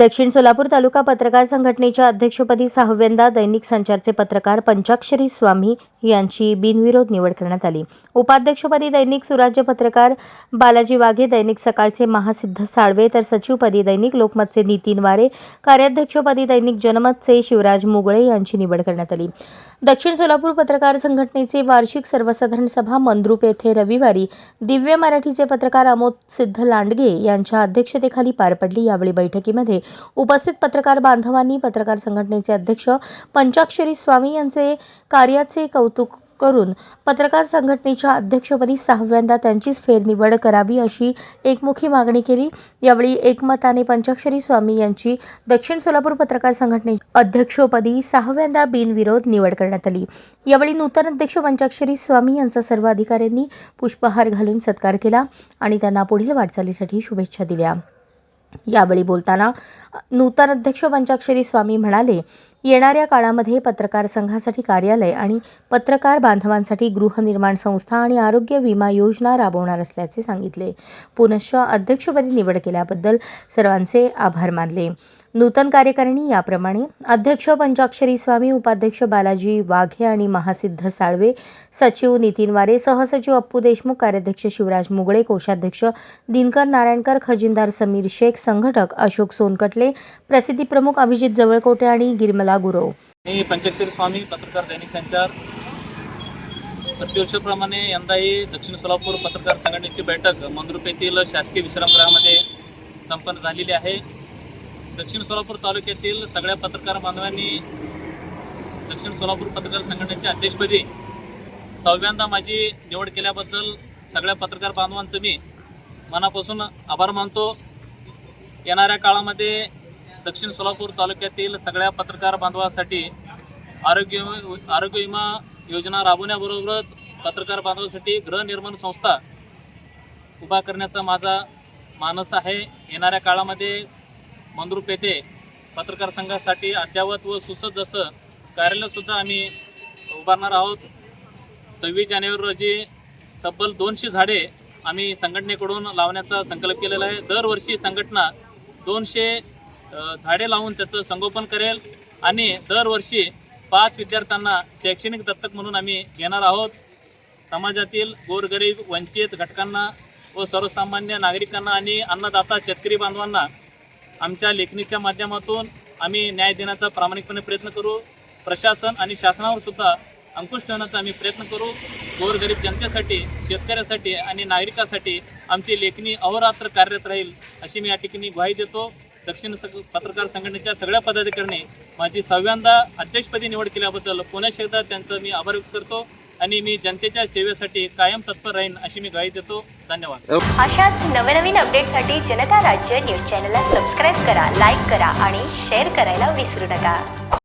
दक्षिण सोलापूर तालुका पत्रकार संघटनेच्या अध्यक्षपदी सहाव्यांदा दैनिक संचारचे पत्रकार पंचाक्षरी स्वामी यांची बिनविरोध निवड करण्यात आली. उपाध्यक्षपदी दैनिक सुराज्य पत्रकार बालाजी वाघे दैनिक सकाळचे महासिद्ध साळवे तर सचिवपदी दैनिक लोकमतचे नितीन वारे कार्याध्यक्षपदी दैनिक जनमतचे शिवराज मुगळे यांची निवड करण्यात आली. दक्षिण सोलापूर पत्रकार संघटनेची वार्षिक सर्वसाधारण सभा मंद्रुप येथे रविवारी दिव्य मराठीचे पत्रकार अमोद सिद्ध लांडगे यांच्या अध्यक्षतेखाली पार पडली. यावेळी बैठकीमध्ये उपस्थित पत्रकार बांधवांनी पत्रकार संघटनेचे अध्यक्ष पंचाक्षरी स्वामी यांचे कार्याचे कौतुक करून पत्रकार संघटनेच्या अध्यक्षपदी सहाव्यांदा त्यांचीच फेरनिवड करावी अशी एकमुखी मागणी केली. यावेळी एकमताने पंचाक्षरी स्वामी यांची दक्षिण सोलापूर पत्रकार संघटने अध्यक्षपदी सहाव्यांदा बिनविरोध निवड करण्यात आली. यावेळी नूतन अध्यक्ष पंचाक्षरी स्वामी यांचा सर्व अधिकाऱ्यांनी पुष्पहार घालून सत्कार केला आणि त्यांना पुढील वाटचालीसाठी शुभेच्छा दिल्या. यावेळी बोलताना नूतन अध्यक्ष पंचाक्षरी स्वामी म्हणाले येणाऱ्या काळामध्ये पत्रकार संघासाठी कार्यालय आणि पत्रकार बांधवांसाठी गृहनिर्माण संस्था आणि आरोग्य विमा योजना राबवणार असल्याचे सांगितले. पुनश्च अध्यक्षपदी निवड केल्याबद्दल सर्वांचे आभार मानले. नूतन कार्यकारिणी याप्रमाणे अध्यक्ष पंचाक्षरी स्वामी उपाध्यक्ष बालाजी वाघे आणि महासिद्ध साळवे सचिव नितीन वारे सहसचिव अप्पू देशमुख कार्याध्यक्ष शिवराज मुगळे कोषाध्यक्ष दिनकर नारायणकर खजिनदार समीर शेख संघटक अशोक सोनकटले प्रसिद्धी प्रमुख अभिजित जवळकोटे आणि गिरमला गुरव. मी पंचाक्षरी स्वामी पत्रकार दैनिक संचार. प्रतिवर्षाप्रमाणे यंदाही दक्षिण सोलापूर पत्रकार संघटनेची बैठक मंद्रुप येथील शासकीय विश्रामगृहामध्ये संपन्न झालेली आहे. दक्षिण सोलापूर तालुक्यातील सगळ्या पत्रकार बांधवांनी दक्षिण सोलापूर पत्रकार संघटनेच्या अध्यक्षपदी सहाव्यांदा माझी निवड केल्याबद्दल सगळ्या पत्रकार बांधवांचं मी मनापासून आभार मानतो. येणाऱ्या काळामध्ये दक्षिण सोलापूर तालुक्यातील सगळ्या पत्रकार बांधवासाठी आरोग्य आरोग्य विमा योजना राबवण्याबरोबरच पत्रकार बांधवासाठी गृहनिर्माण संस्था उभा करण्याचा माझा मानस आहे. येणाऱ्या काळामध्ये मंद्रुप येथे पत्रकार संघासाठी अद्ययावत व सुसज्ज जसं कार्यालयसुद्धा आम्ही उभारणार आहोत. सव्वीस जानेवारी रोजी तब्बल दोनशे झाडे आम्ही संघटनेकडून लावण्याचा संकल्प केलेला आहे. दरवर्षी संघटना दोनशे झाडे लावून त्याचं संगोपन करेल आणि दरवर्षी पाच विद्यार्थ्यांना शैक्षणिक दत्तक म्हणून आम्ही घेणार आहोत. समाजातील गोरगरीब वंचित घटकांना व सर्वसामान्य नागरिकांना आणि अन्नदाता शेतकरी बांधवांना आमच्या लेखणीच्या माध्यमातून आम्ही न्याय देण्याचा प्रामाणिकपणे प्रयत्न करू. प्रशासन आणि शासनावर सुद्धा अंकुश ठेवण्याचा आम्ही प्रयत्न करू. गोरगरीब जनतेसाठी शेतकऱ्यासाठी आणि नागरिकासाठी आमची लेखणी अहोरात्र कार्यरत राहील अशी मी या ठिकाणी ग्वाही देतो. दक्षिण पत्रकार संघटनेच्या सगळ्या पदाधिकाऱ्यांनी माझी सहाव्यांदा अध्यक्षपदी निवड केल्याबद्दल पुन्हा एकदा त्यांचं मी आभार व्यक्त करतो. आणि मी जनतेच्या सेवेसाठी कायम तत्पर राहीन अशी मी ग्वाही देतो. धन्यवाद. अशाच नवनवीन अपडेटसाठी जनता राज्य न्यूज चॅनलला सबस्क्राईब करा लाईक करा आणि शेअर करायला विसरू नका.